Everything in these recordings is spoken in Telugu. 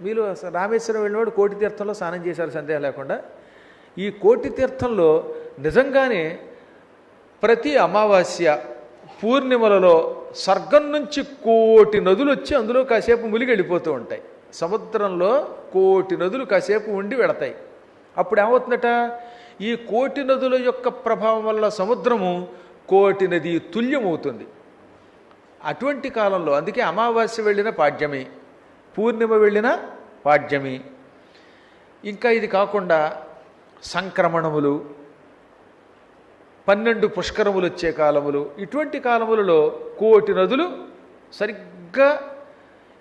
మీరు రామేశ్వరం వెళ్ళినవాడు కోటి తీర్థంలో స్నానం చేశారు సందేహం లేకుండా. ఈ కోటి తీర్థంలో నిజంగానే ప్రతి అమావాస్య పూర్ణిమలలో స్వర్గం నుంచి కోటి నదులు వచ్చి అందులో కాసేపు ములిగి వెళ్ళిపోతూ ఉంటాయి. సముద్రంలో కోటి నదులు కాసేపు ఉండి వెళతాయి అప్పుడు ఏమవుతుందట? ఈ కోటి నదుల యొక్క ప్రభావం వల్ల సముద్రము కోటి నది తుల్యమవుతుంది. అటువంటి కాలంలో అందుకే అమావాస్య వెళ్ళిన పాడ్యమే. పూర్ణిమ వెళ్ళిన పాడ్యమి. ఇంకా ఇది కాకుండా సంక్రమణములు పన్నెండు పుష్కరములు వచ్చే కాలములు. ఇటువంటి కాలములలో కోటి నదులు సరిగ్గా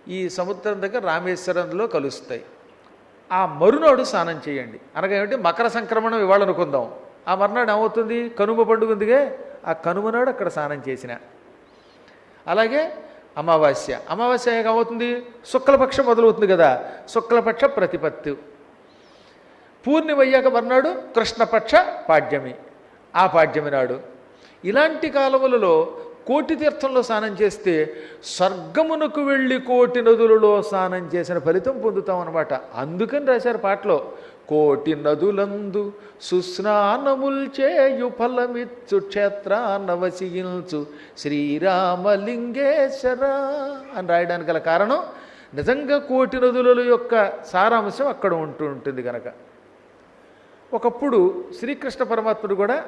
ఈ సముద్రం దగ్గర రామేశ్వరంలో కలుస్తాయి. ఆ మరునాడు స్నానం చేయండి. అనగా ఏమిటి? మకర సంక్రమణం ఇవాళ అనుకుందాం. ఆ మర్నాడు ఏమవుతుంది? కనుమ పండుగ ఉందిగా. ఆ కనుమనాడు అక్కడ స్నానం చేసిన. అలాగే అమావాస్య. అమావాస్య ఏమవుతుంది? శుక్లపక్షం మొదలవుతుంది కదా. శుక్లపక్ష ప్రతిపత్తి. పూర్ణిమయ్యాక మర్నాడు కృష్ణపక్ష పాడ్యమి. ఆ పాడ్యమి నాడు. ఇలాంటి కాలములలో కోటి తీర్థంలో స్నానం చేస్తే స్వర్గమునకు వెళ్ళి కోటి నదులలో స్నానం చేసిన ఫలితం పొందుతాం అనమాట అందుకని రాశారు పాటలో కోటి నదులందు సుస్నానముల్ చేయు ఫలమిచ్చు క్షేత్రాన్నవసియించు శ్రీరామలింగేశ్వర అని రాయడానికి గల కారణం నిజంగా కోటి నదుల యొక్క సారాంశం అక్కడ ఉంటూ ఉంటుంది కనుక ఒకప్పుడు శ్రీకృష్ణ పరమాత్ముడు కూడా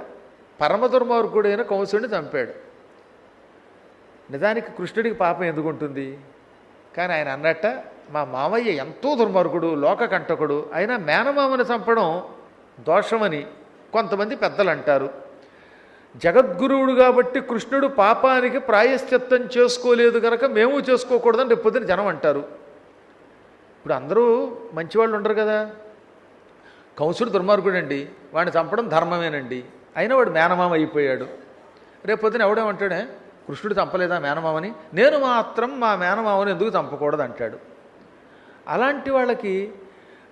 పరమదుర్మార్గుడైన కంసుడిని చంపాడు. నిజానికి కృష్ణుడికి పాపం ఎందుకు ఉంటుంది కానీ ఆయన అన్నట్ట మా మామయ్య ఎంతో దుర్మార్గుడు లోకకంటకుడు అయినా మేనమామని చంపడం దోషమని కొంతమంది పెద్దలు అంటారు. జగద్గురువుడు కాబట్టి కృష్ణుడు పాపానికి ప్రాయశ్చిత్తం చేసుకోలేదు కనుక మేము చేసుకోకూడదని రేపు పొద్దున జనం అంటారు. ఇప్పుడు అందరూ మంచివాళ్ళు ఉండరు కదా? కంసుడు దుర్మార్గుడండి వాడిని చంపడం ధర్మమేనండి. అయినా వాడు మేనమామ అయిపోయాడు. రేపు పొద్దున ఎవడేమంటాడే కృష్ణుడు చంపలేదా మేనమామని? నేను మాత్రం మా మేనమామని ఎందుకు చంపకూడదు అంటాడు. అలాంటి వాళ్ళకి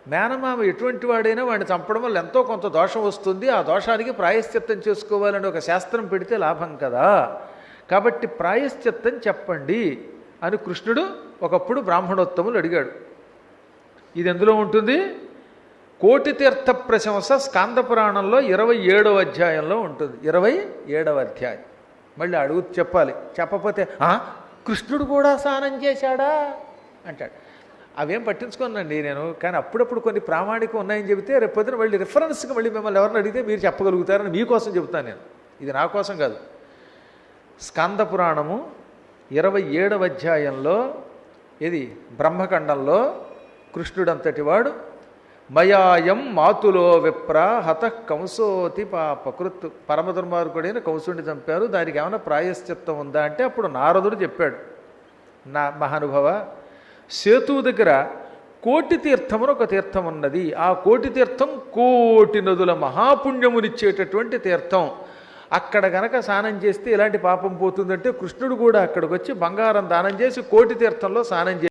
మేనమామ ఎటువంటి వాడైనా వాడిని చంపడం వల్ల ఎంతో కొంత దోషం వస్తుంది. ఆ దోషానికి ప్రాయశ్చిత్తం చేసుకోవాలని ఒక శాస్త్రం పెడితే లాభం కదా. కాబట్టి ప్రాయశ్చిత్తం చెప్పండి అని కృష్ణుడు ఒకప్పుడు బ్రాహ్మణోత్తములు అడిగాడు. ఇది ఎందులో ఉంటుంది? కోటి తీర్థ ప్రశంస స్కాంద పురాణంలో ఇరవై ఏడవ అధ్యాయంలో ఉంటుంది. ఇరవై ఏడవ అధ్యాయం. మళ్ళీ అడుగు చెప్పాలి. చెప్పకపోతే "ఆ, కృష్ణుడు కూడా స్నానం చేశాడా? అంటాడు. అవేం పట్టించుకోనండి నేను కానీ అప్పుడప్పుడు కొన్ని ప్రామాణికం ఉన్నాయని చెబితే రేపు పొద్దున మళ్ళీ రిఫరెన్స్కి మళ్ళీ మిమ్మల్ని ఎవరిని అడిగితే మీరు చెప్పగలుగుతారని మీకోసం చెబుతాను నేను. ఇది నా కోసం కాదు. స్కంద పురాణము ఇరవై ఏడవ అధ్యాయంలో ఇది బ్రహ్మఖండంలో కృష్ణుడంతటి వాడు మయాయం మాతులో విప్ర హత కంసోతి పాపకృత్. పరమదుర్మార్గుడైన కంసుడిని చంపారు. దానికి ఏమైనా ప్రాయశ్చిత్తం ఉందా అంటే అప్పుడు నారదుడు చెప్పాడు. నా మహానుభవ సేతువు దగ్గర కోటి తీర్థమును ఒక తీర్థం ఉన్నది. ఆ కోటి తీర్థం కోటి నదుల మహాపుణ్యమునిచ్చేటటువంటి తీర్థం. అక్కడ గనక స్నానం చేస్తే ఇలాంటి పాపం పోతుందంటే కృష్ణుడు కూడా అక్కడికి వచ్చి బంగారం దానం చేసి కోటి తీర్థంలో స్నానం చేసి